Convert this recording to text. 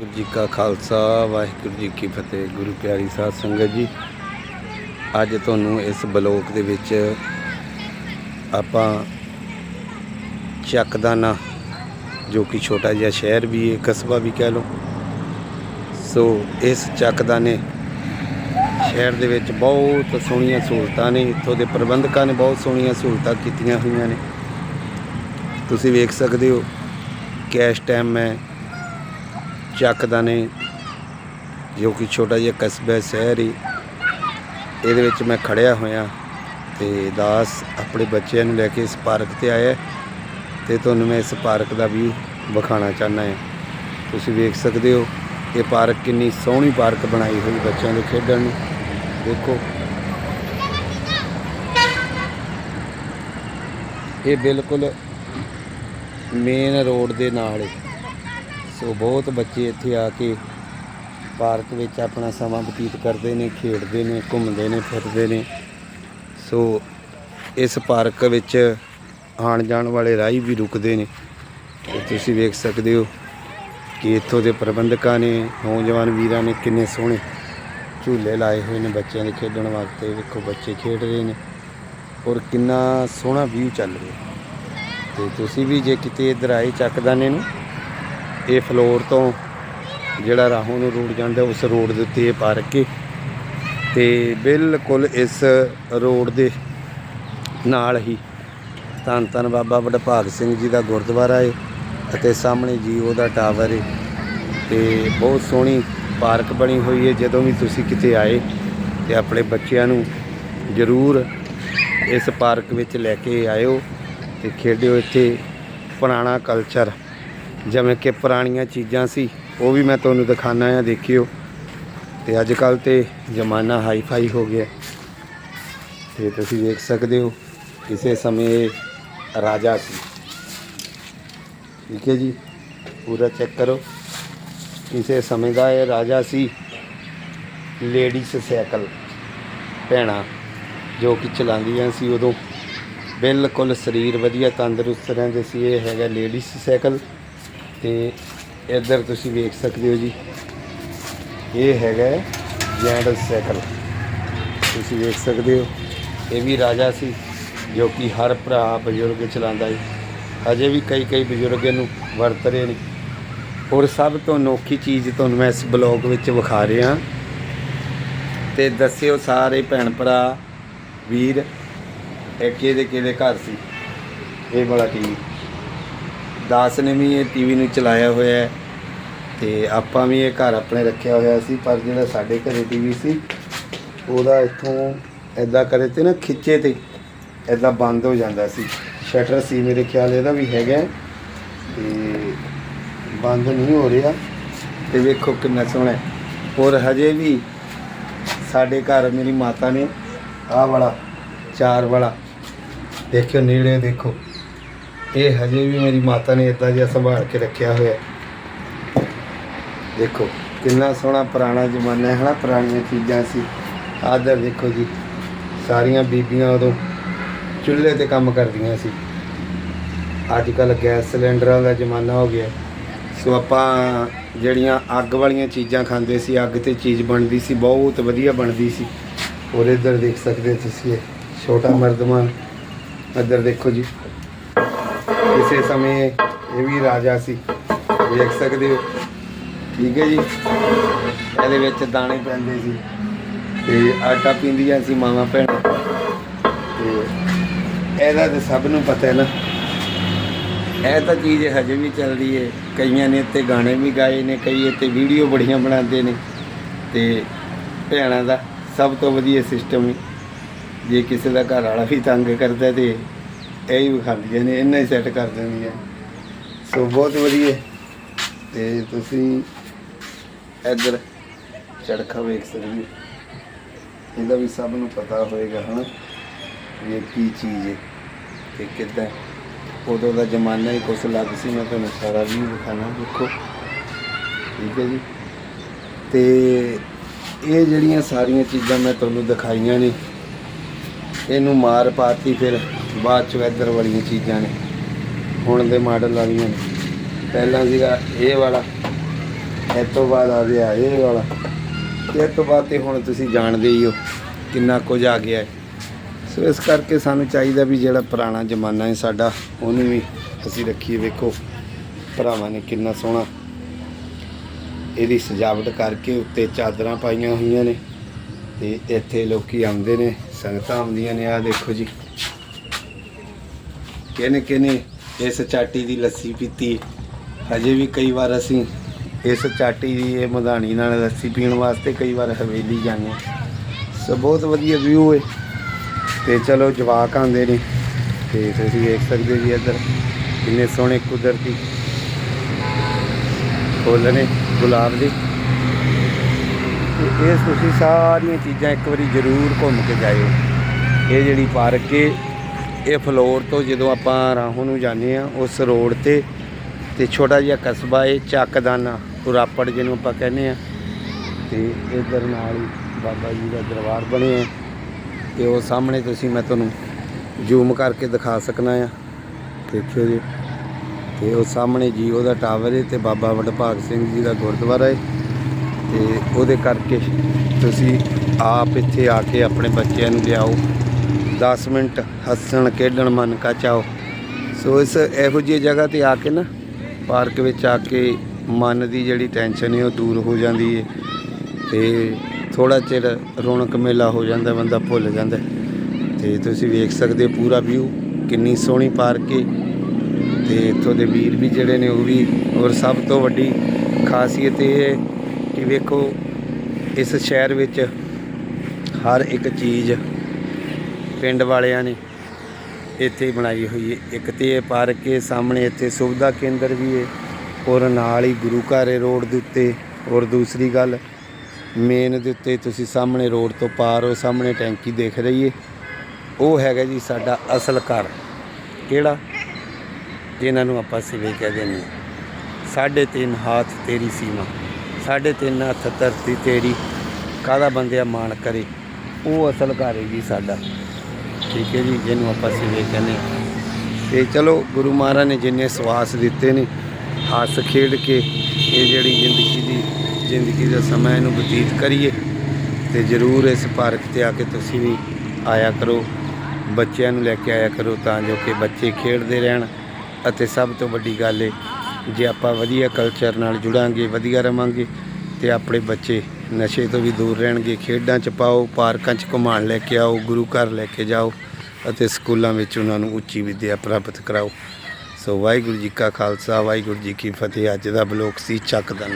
ਗੁਰੂ ਜੀ ਕਾ ਖਾਲਸਾ, ਵਾਹਿਗੁਰੂ ਜੀ ਕੀ ਫਤਿਹ, ਗੁਰੂ ਪਿਆਰੀ ਸਾਧ ਸੰਗਤ ਜੀ। ਅੱਜ ਤੁਹਾਨੂੰ ਇਸ ਬਲੋਕ ਦੇ ਵਿੱਚ ਆਪਾਂ ਚੱਕਦਾਨਾ, ਜੋ ਕਿ ਛੋਟਾ ਜਿਹਾ ਸ਼ਹਿਰ ਵੀ ਹੈ, ਕਸਬਾ ਵੀ ਕਹਿ ਲਓ। ਸੋ ਇਸ ਚੱਕਦਾਨੇ ਸ਼ਹਿਰ ਦੇ ਵਿੱਚ ਬਹੁਤ ਸੋਹਣੀਆਂ ਸਹੂਲਤਾਂ ਨੇ, ਇੱਥੋਂ ਦੇ ਪ੍ਰਬੰਧਕਾਂ ਨੇ ਬਹੁਤ ਸੋਹਣੀਆਂ ਸਹੂਲਤਾਂ ਕੀਤੀਆਂ ਹੋਈਆਂ ਨੇ। ਤੁਸੀਂ ਵੇਖ ਸਕਦੇ ਹੋ ਕਿ ਇਸ ਟਾਈਮ ਮੈਂ ਚੱਕਦਾ ਨੇ, ਜੋ ਕਿ ਛੋਟਾ ਜਿਹਾ ਕਸਬਾ ਸ਼ਹਿਰ ਹੀ। ਇਹਦੇ ਵਿੱਚ ਮੈਂ ਖੜਿਆ ਹੋਇਆ ਤੇ ਦਾਸ ਆਪਣੇ ਬੱਚਿਆਂ ਨੂੰ ਲੈ ਕੇ ਇਸ ਪਾਰਕ ਤੇ ਆਇਆ ਹੈ ਤੇ ਤੁਹਾਨੂੰ ਮੈਂ ਇਸ ਪਾਰਕ ਦਾ ਵੀ ਵਿਖਾਉਣਾ ਚਾਹੁੰਦਾ ਹਾਂ। ਤੁਸੀਂ ਵੇਖ ਸਕਦੇ ਹੋ ਇਹ ਪਾਰਕ ਕਿੰਨੀ ਸੋਹਣੀ ਪਾਰਕ ਬਣਾਈ ਹੋਈ ਬੱਚਿਆਂ ਦੇ ਖੇਡਣ ਨੂੰ। ਦੇਖੋ। ਇਹ ਬਿਲਕੁਲ ਮੇਨ ਰੋਡ ਦੇ ਨਾਲ ਹੈ। ਸੋ ਬਹੁਤ ਬੱਚੇ ਇੱਥੇ ਆ ਕੇ ਪਾਰਕ ਵਿੱਚ ਆਪਣਾ ਸਮਾਂ ਬਤੀਤ ਕਰਦੇ ਨੇ, ਖੇਡਦੇ ਨੇ, ਘੁੰਮਦੇ ਨੇ, ਫਿਰਦੇ ਨੇ। ਸੋ ਇਸ ਪਾਰਕ ਵਿੱਚ ਆਉਣ ਜਾਣ ਵਾਲੇ ਰਾਹੀ ਵੀ ਰੁਕਦੇ ਨੇ। ਤੇ ਤੁਸੀਂ ਵੇਖ ਸਕਦੇ ਹੋ ਕਿ ਇੱਥੋਂ ਦੇ ਪ੍ਰਬੰਧਕਾਂ ਨੇ, ਨੌਜਵਾਨ ਵੀਰਾਂ ਨੇ ਕਿੰਨੇ ਸੋਹਣੇ ਝੂਲੇ ਲਾਏ ਹੋਏ ਨੇ ਬੱਚਿਆਂ ਦੇ ਖੇਡਣ ਵਾਸਤੇ। ਵੇਖੋ ਬੱਚੇ ਖੇਡ ਰਹੇ ਨੇ ਔਰ ਕਿੰਨਾ ਸੋਹਣਾ ਵਿਊ ਚੱਲ ਰਿਹਾ। ਤੇ ਤੁਸੀਂ ਵੀ ਜੇ ਕਿਤੇ ਇੱਧਰ ਆਏ ਚੱਕਦਾਨੇ ਨੂੰ ਇਹ ਫਲੋਰ ਤੋਂ ਜਿਹੜਾ ਰਾਹੋਂ ਨੂੰ ਰੋਡ ਜਾਂਦਾ, ਉਸ ਰੋਡ ਦੇ ਉੱਤੇ ਇਹ ਪਾਰਕ ਹੈ ਤੇ ਬਿਲਕੁਲ ਇਸ ਰੋਡ ਦੇ ਨਾਲ ਹੀ ਧੰਨ ਧੰਨ ਬਾਬਾ ਵਡਭਾਗ ਸਿੰਘ ਜੀ ਦਾ ਗੁਰਦੁਆਰਾ ਹੈ ਅਤੇ ਸਾਹਮਣੇ ਜੀਓ ਦਾ ਟਾਵਰ ਹੈ ਤੇ ਬਹੁਤ ਸੋਹਣੀ ਪਾਰਕ ਬਣੀ ਹੋਈ ਹੈ ਜਦੋਂ ਵੀ ਤੁਸੀਂ ਕਿਤੇ ਆਏ ਤੇ ਆਪਣੇ ਬੱਚਿਆਂ ਨੂੰ ਜ਼ਰੂਰ ਇਸ ਪਾਰਕ ਵਿੱਚ ਲੈ ਕੇ ਆਇਓ ਤੇ ਖੇਡਿਓ ਇੱਥੇ ਪੁਰਾਣਾ ਕਲਚਰ ਜਿਵੇਂ ਕਿ ਪੁਰਾਣੀਆਂ ਚੀਜ਼ਾਂ ਸੀ, ਉਹ ਵੀ ਮੈਂ ਤੁਹਾਨੂੰ ਦਿਖਾਣਾ ਆ ਦੇਖਿਓ। ਤੇ ਅੱਜ ਕੱਲ ਤੇ ਜ਼ਮਾਨਾ ਹਾਈ ਫਾਈ ਹੋ ਗਿਆ। ਤੇ ਤੁਸੀਂ ਵੇਖ ਸਕਦੇ ਹੋ, ਕਿਸੇ ਸਮੇਂ ਇਹ ਰਾਜਾ ਸੀ। ਠੀਕ ਹੈ ਜੀ, ਪੂਰਾ ਚੈੱਕ ਕਰੋ। ਕਿਸੇ ਸਮੇਂ ਦਾ ਇਹ ਰਾਜਾ ਸੀ, ਲੇਡੀਜ਼ ਸਾਈਕਲ ਭੈਣਾਂ, ਜੋ ਕਿ ਚਲਾਉਂਦੀਆਂ ਸੀ ਉਦੋਂ। ਬਿਲਕੁਲ ਸਰੀਰ ਵਧੀਆ, ਤੰਦਰੁਸਤ ਰਹਿੰਦੇ ਸੀ, ਇਹ ਹੈਗਾ ਲੇਡੀਜ਼ ਸਾਈਕਲ। ਤੇ ਇੱਧਰ ਤੁਸੀਂ ਵੇਖ ਸਕਦੇ ਹੋ ਜੀ। ਇਹ ਹੈਗਾ ਜੈਂਟਸ ਸਾਈਕਲ ਤੁਸੀਂ ਵੇਖ ਸਕਦੇ ਹੋ, ਇਹ ਵੀ ਰਾਜਾ ਸੀ ਜੋ ਕਿ ਹਰ ਭਰਾ ਬਜ਼ੁਰਗ ਚਲਾਉਂਦਾ ਹੈ ਅਜੇ ਵੀ ਕਈ ਕਈ ਬਜ਼ੁਰਗ ਇਹਨੂੰ ਵਰਤ ਰਹੇ ਨੇ। ਔਰ ਸਭ ਤੋਂ ਅਨੋਖੀ ਚੀਜ਼ ਤੁਹਾਨੂੰ ਮੈਂ ਇਸ ਬਲੌਗ ਵਿੱਚ ਵਿਖਾ ਰਿਹਾ ਤੇ ਦੱਸਿਓ ਸਾਰੇ ਭੈਣ ਭਰਾ ਵੀਰ, ਇਹ ਕਿਹਦੇ ਕਿਹਦੇ ਘਰ ਸੀ? ਇਹ ਬੜਾ ਟੀਵੀ। ਦਾਸ ਨੇ ਵੀ ਇਹ ਟੀਵੀ ਨੂੰ ਚਲਾਇਆ ਹੋਇਆ ਹੈ ਤੇ ਆਪਾਂ ਵੀ ਇਹ ਘਰ ਆਪਣੇ ਰੱਖਿਆ ਹੋਇਆ ਸੀ, ਪਰ ਜਿਹੜਾ ਸਾਡੇ ਘਰੇ ਟੀਵੀ ਸੀ, ਉਹਦਾ ਇੱਥੋਂ ਐਦਾਂ ਕਰੇ ਤੇ ਨਾ ਖਿੱਚੇ ਤੇ ਐਦਾਂ ਬੰਦ ਹੋ ਜਾਂਦਾ ਸੀ। ਸ਼ਟਰ ਸੀ ਮੇਰੇ ਖਿਆਲ ਇਹਦਾ ਵੀ ਹੈਗਾ ਹੈ ਤੇ ਬੰਦ ਨਹੀਂ ਹੋ ਰਿਹਾ। ਤੇ ਵੇਖੋ ਕਿੰਨਾ ਸੋਹਣਾ ਹੈ। ਔਰ ਹਜੇ ਵੀ ਸਾਡੇ ਘਰ ਮੇਰੀ ਮਾਤਾ ਨੇ ਆਹ ਵਾਲਾ, ਚਾਰ ਵਾਲਾ, ਦੇਖਿਓ ਨੇੜੇ ਦੇਖੋ। ਇਹ ਹਜੇ ਵੀ ਮੇਰੀ ਮਾਤਾ ਨੇ ਇਦਾਂ ਜਿਹਾ ਸੰਭਾਲ ਕੇ ਰੱਖਿਆ ਹੋਇਆ। ਦੇਖੋ, ਕਿੰਨਾ ਸੋਹਣਾ ਪੁਰਾਣਾ ਜ਼ਮਾਨਾ ਹੈ ਹਨਾ, ਪੁਰਾਣੀਆਂ ਚੀਜ਼ਾਂ ਸੀ। ਆਦਰ ਦੇਖੋ ਜੀ, ਸਾਰੀਆਂ ਬੀਬੀਆਂ ਉਦੋਂ ਚੁੱਲ੍ਹੇ ਤੇ ਕੰਮ ਕਰਦੀਆਂ ਸੀ। ਅੱਜ ਕੱਲ ਗੈਸ ਸਿਲੰਡਰਾਂ ਦਾ ਜ਼ਮਾਨਾ ਹੋ ਗਿਆ। ਸੋ ਆਪਾਂ ਜਿਹੜੀਆਂ ਅੱਗ ਵਾਲੀਆਂ ਚੀਜ਼ਾਂ ਖਾਂਦੇ ਸੀ, ਅੱਗ ਤੇ ਚੀਜ਼ ਬਣਦੀ ਸੀ, ਬਹੁਤ ਵਧੀਆ ਬਣਦੀ ਸੀ। ਔਰ ਇੱਧਰ ਦੇਖ ਸਕਦੇ ਤੁਸੀਂ ਇਹ, ਛੋਟਾ ਮਰਦਮਾਨ ਇੱਧਰ ਦੇਖੋ ਜੀ। ਕਿਸੇ ਸਮੇਂ ਇਹ ਵੀ ਰਾਜਾ ਸੀ। ਵੇਖ ਸਕਦੇ ਹੋ। ਠੀਕ ਹੈ ਜੀ। ਇਹਦੇ ਵਿੱਚ ਦਾਣੇ ਪੈਂਦੇ ਸੀ। ਤੇ ਆਟਾ ਪੀਂਦੀਆਂ ਸੀ ਮਾਵਾਂ ਭੈਣਾਂ। ਤੇ ਇਹਦਾ ਤਾਂ ਸਭ ਨੂੰ ਪਤਾ ਹੈ ਨਾ। ਇਹ ਤਾਂ ਚੀਜ਼ ਹਜੇ ਵੀ ਚੱਲਦੀ ਹੈ। ਕਈਆਂ ਨੇ ਤੇ ਗਾਣੇ ਵੀ ਗਾਏ ਨੇ, ਕਈ ਇੱਥੇ ਵੀਡੀਓ ਬੜੀਆਂ ਬਣਾਉਂਦੇ ਨੇ। ਤੇ ਭੈਣਾਂ ਦਾ ਸਭ ਤੋਂ ਵਧੀਆ ਸਿਸਟਮ ਹੈ। ਜੇ ਕਿਸੇ ਦਾ ਘਰ ਵਾਲਾ ਵੀ ਤੰਗ ਕਰਦਾ ਤੇ ਇਹ ਹੀ ਵਿਖਾਉਂਦੀਆਂ ਨੇ ਇਹਨਾਂ ਹੀ ਸੈੱਟ ਕਰ ਦਿੰਦੀਆਂ ਸੋ ਬਹੁਤ ਵਧੀਆ। ਤੇ ਤੁਸੀਂ ਇੱਧਰ ਚੜਖਾ ਵੇਖ ਸਕਦੇ ਹੋ। ਇਹਦਾ ਵੀ ਸਭ ਨੂੰ ਪਤਾ ਹੋਏਗਾ, ਹਨਾ, ਵੀ ਇਹ ਕੀ ਚੀਜ਼ ਹੈ ਤੇ ਕਿੱਦਾਂ ਉਦੋਂ ਦਾ ਜ਼ਮਾਨਾ ਹੀ ਕੁਛ ਲੱਗ ਸੀ, ਮੈਂ ਤੁਹਾਨੂੰ ਸਾਰਾ ਵੀ ਵਿਖਾਣਾ ਦੇਖੋ। ਠੀਕ ਹੈ ਜੀ। ਤੇ ਇਹ ਜਿਹੜੀਆਂ ਸਾਰੀਆਂ ਚੀਜ਼ਾਂ ਮੈਂ ਤੁਹਾਨੂੰ ਦਿਖਾਈਆਂ ਨੇ, ਇਹਨੂੰ ਮਾਰ ਪਾਤੀ ਫਿਰ। ਬਾਅਦ ਚ ਵੈਦਰ ਵਾਲੀਆਂ ਚੀਜ਼ਾਂ ਨੇ, ਹੁਣ ਦੇ ਮਾਡਲ ਵਾਲੀਆਂ ਨੇ। ਪਹਿਲਾਂ ਸੀਗਾ ਇਹ ਵਾਲਾ ਇਸ ਤੋਂ ਬਾਅਦ ਆ ਗਿਆ ਇਹ ਵਾਲਾ। ਤੇ ਇਸ ਤੋਂ ਬਾਅਦ ਤੇ ਹੁਣ ਤੁਸੀਂ ਜਾਣਦੇ ਹੀ ਹੋ ਕਿੰਨਾ ਕੁਝ ਆ ਗਿਆ। ਹੈ ਸੋ ਇਸ ਕਰਕੇ ਸਾਨੂੰ ਚਾਹੀਦਾ ਵੀ ਜਿਹੜਾ ਪੁਰਾਣਾ ਜ਼ਮਾਨਾ ਹੈ ਸਾਡਾ, ਉਹਨੂੰ ਵੀ ਅਸੀਂ ਰੱਖੀਏ। ਵੇਖੋ, ਭਰਾਵਾਂ ਨੇ ਕਿੰਨਾ ਸੋਹਣਾ ਇਹਦੀ ਸਜਾਵਟ ਕਰਕੇ ਉੱਤੇ ਚਾਦਰਾਂ ਪਾਈਆਂ ਹੋਈਆਂ ਨੇ। ਤੇ ਇੱਥੇ ਲੋਕੀ ਆਉਂਦੇ ਨੇ, ਸੰਗਤਾਂ ਆਉਂਦੀਆਂ ਨੇ। ਆ ਦੇਖੋ ਜੀ। ਕਿਹਨੇ ਕਿਹਨੇ ਇਸ ਚਾਟੀ ਦੀ ਲੱਸੀ ਪੀਤੀ? ਹਜੇ ਵੀ ਕਈ ਵਾਰ ਅਸੀਂ ਇਸ ਚਾਟੀ ਦੀ, ਇਹ ਮਧਾਣੀ ਨਾਲ ਲੱਸੀ ਪੀਣ ਵਾਸਤੇ ਕਈ ਵਾਰ ਹਵੇਲੀ ਜਾਂਦੇ ਹਾਂ। ਸੋ ਬਹੁਤ ਵਧੀਆ ਵਿਊ ਹੈ ਤੇ ਚਲੋ ਜਵਾਕ ਆਉਂਦੇ ਨੇ, ਤੇ ਤੁਸੀਂ ਵੇਖ ਸਕਦੇ ਜੀ ਇੱਧਰ ਕਿੰਨੇ ਸੋਹਣੇ ਕੁਦਰਤੀ ਫੁੱਲ ਨੇ, ਗੁਲਾਬ ਦੇ। ਇਹ ਤੁਸੀਂ ਸਾਰੀਆਂ ਚੀਜ਼ਾਂ ਇੱਕ ਵਾਰੀ ਜ਼ਰੂਰ ਘੁੰਮ ਕੇ ਜਾਇਓ। ਇਹ ਜਿਹੜੀ ਪਾਰਕ ਹੈ ਇਹ ਫਲੋਰ ਤੋਂ ਜਦੋਂ ਆਪਾਂ ਰਾਹੋਂ ਨੂੰ ਜਾਂਦੇ ਆ ਉਸ ਰੋਡ ਤੇ ਤੇ ਛੋਟਾ ਜਿਹਾ ਕਸਬਾ ਹੈ ਚੱਕਦਾਨਾ ਪੁਰਾਪੜ ਜਿਹਨੂੰ ਆਪਾਂ ਕਹਿੰਦੇ ਆ ਤੇ ਇਧਰ ਨਾਲ ਹੀ ਬਾਬਾ ਜੀ ਦਾ ਦਰਬਾਰ ਬਣਿਆ ਹੈ। ਤੇ ਉਹ ਸਾਹਮਣੇ ਤੁਸੀਂ, ਮੈਂ ਤੁਹਾਨੂੰ ਜ਼ੂਮ ਕਰਕੇ ਦਿਖਾ ਸਕਣਾ ਆ। ਦੇਖਿਓ ਜੀ। ਤੇ ਉਹ ਸਾਹਮਣੇ ਜੀਓ ਦਾ ਟਾਵਰ ਹੈ ਤੇ ਬਾਬਾ ਵਡਭਾਗ ਸਿੰਘ ਜੀ ਦਾ ਗੁਰਦੁਆਰਾ ਹੈ। ਤੇ ਉਹਦੇ ਕਰਕੇ ਤੁਸੀਂ ਆਪ ਇੱਥੇ ਆ ਕੇ ਆਪਣੇ ਬੱਚਿਆਂ ਨੂੰ ਲਿਆਓ। 10 ਮਿੰਟ ਹੱਸਣ, ਖੇਡਣ ਮਨ ਕਾ ਚਾਓ। ਸੋ ਇਸ ਇਹੋ ਜਿਹੀ ਜਗ੍ਹਾ ਤੇ ਆ ਕੇ ਨਾ, ਪਾਰਕ ਵਿੱਚ ਆ ਕੇ ਮਨ ਦੀ ਜਿਹੜੀ ਟੈਨਸ਼ਨ ਹੈ ਉਹ ਦੂਰ ਹੋ ਜਾਂਦੀ ਹੈ ਤੇ ਥੋੜਾ ਚਿਰ ਰੌਣਕ ਮੇਲਾ ਹੋ ਜਾਂਦਾ, ਬੰਦਾ ਭੁੱਲ ਜਾਂਦਾ। ਤੇ ਤੁਸੀਂ ਵੇਖ ਸਕਦੇ ਹੋ ਪੂਰਾ ਵਿਊ ਕਿੰਨੀ ਸੋਹਣੀ ਪਾਰਕ ਹੈ ਤੇ ਇੱਥੋਂ ਦੇ ਵੀਰ ਵੀ ਜਿਹੜੇ ਨੇ, ਉਹ ਵੀ ਔਰ ਸਭ ਤੋਂ ਵੱਡੀ ਖਾਸੀਅਤ ਇਹ ਹੈ ਕਿ ਵੇਖੋ, ਇਸ ਸ਼ਹਿਰ ਵਿੱਚ ਹਰ ਇੱਕ ਚੀਜ਼ ਪਿੰਡ ਵਾਲਿਆਂ ਨੇ ਇੱਥੇ ਬਣਾਈ ਹੋਈ ਹੈ। ਇੱਕ ਤੇ ਇਹ ਪਾਰਕ ਹੈ, ਸਾਹਮਣੇ ਇੱਥੇ ਸੁਵਿਧਾ ਕੇਂਦਰ ਵੀ ਹੈ ਔਰ ਨਾਲ ਹੀ ਗੁਰੂ ਘਰ ਹੈ ਰੋਡ ਦੇ ਉੱਤੇ। ਔਰ ਦੂਸਰੀ ਗੱਲ ਮੇਨ ਦੇ ਉੱਤੇ ਤੁਸੀਂ ਸਾਹਮਣੇ ਰੋਡ ਤੋਂ ਪਾਰ ਹੋ ਸਾਹਮਣੇ ਟੈਂਕੀ ਦੇਖ ਰਹੀ ਹੈ ਉਹ ਹੈਗਾ ਜੀ ਸਾਡਾ ਅਸਲ ਘਰ। ਕਿਹੜਾ? ਜਿਨ੍ਹਾਂ ਨੂੰ ਆਪਾਂ ਸਿਵੇ ਕਹਿ ਦਿੰਦੇ ਹਾਂ। ਸਾਢੇ ਤਿੰਨ ਹੱਥ ਤੇਰੀ ਸੀਮਾ, ਸਾਢੇ ਤਿੰਨ ਹੱਥ ਧਰਤੀ ਤੇਰੀ। ਕਾਹਦਾ ਬੰਦਿਆ ਮਾਣ ਕਰੇ? ਉਹ ਅਸਲ ਘਰ ਹੈ ਜੀ ਸਾਡਾ। ਠੀਕ ਹੈ ਜੀ, ਜਿਹਨੂੰ ਆਪਾਂ ਸਿਵੇ ਕਹਿੰਦੇ ਹਾਂ। ਤੇ ਚਲੋ, ਗੁਰੂ ਮਹਾਰਾਜ ਨੇ ਜਿੰਨੇ ਸਵਾਸ ਦਿੱਤੇ ਨੇ, ਹੱਸ ਖੇਡ ਕੇ ਇਹ ਜਿਹੜੀ ਜ਼ਿੰਦਗੀ ਦੀ, ਜ਼ਿੰਦਗੀ ਦਾ ਸਮਾਂ ਇਹਨੂੰ ਬਤੀਤ ਕਰੀਏ ਤੇ ਜ਼ਰੂਰ ਇਸ ਪਾਰਕ ਤੇ ਆ ਕੇ ਤੁਸੀਂ ਵੀ ਆਇਆ ਕਰੋ, ਬੱਚਿਆਂ ਨੂੰ ਲੈ ਕੇ ਆਇਆ ਕਰੋ ਤਾਂ ਜੋ ਕਿ ਬੱਚੇ ਖੇਡਦੇ ਰਹਿਣ ਅਤੇ ਸਭ ਤੋਂ ਵੱਡੀ ਗੱਲ ਹੈ ਜੇ ਆਪਾਂ ਵਧੀਆ ਕਲਚਰ ਨਾਲ ਜੁੜਾਂਗੇ, ਵਧੀਆ ਰਵਾਂਗੇ ਤੇ ਆਪਣੇ ਬੱਚੇ ਨਸ਼ੇ ਤੋਂ ਵੀ ਦੂਰ ਰਹਿਣਗੇ। ਖੇਡਾਂ 'ਚ ਪਾਓ, ਪਾਰਕਾਂ 'ਚ ਘੁਮਾਉਣ ਲੈ ਕੇ ਆਓ, ਗੁਰੂ ਘਰ ਲੈ ਕੇ ਜਾਓ ਅਤੇ ਸਕੂਲਾਂ ਵਿੱਚ ਉਹਨਾਂ ਨੂੰ ਉੱਚੀ ਵਿੱਦਿਆ ਪ੍ਰਾਪਤ ਕਰਾਓ। ਸੋ ਵਾਹਿਗੁਰੂ ਜੀ ਕਾ ਖਾਲਸਾ, ਵਾਹਿਗੁਰੂ ਜੀ ਕੀ ਫਤਿਹ। ਅੱਜ ਦਾ ਬਲੋਕ ਸੀ ਚੱਕ ਦਾ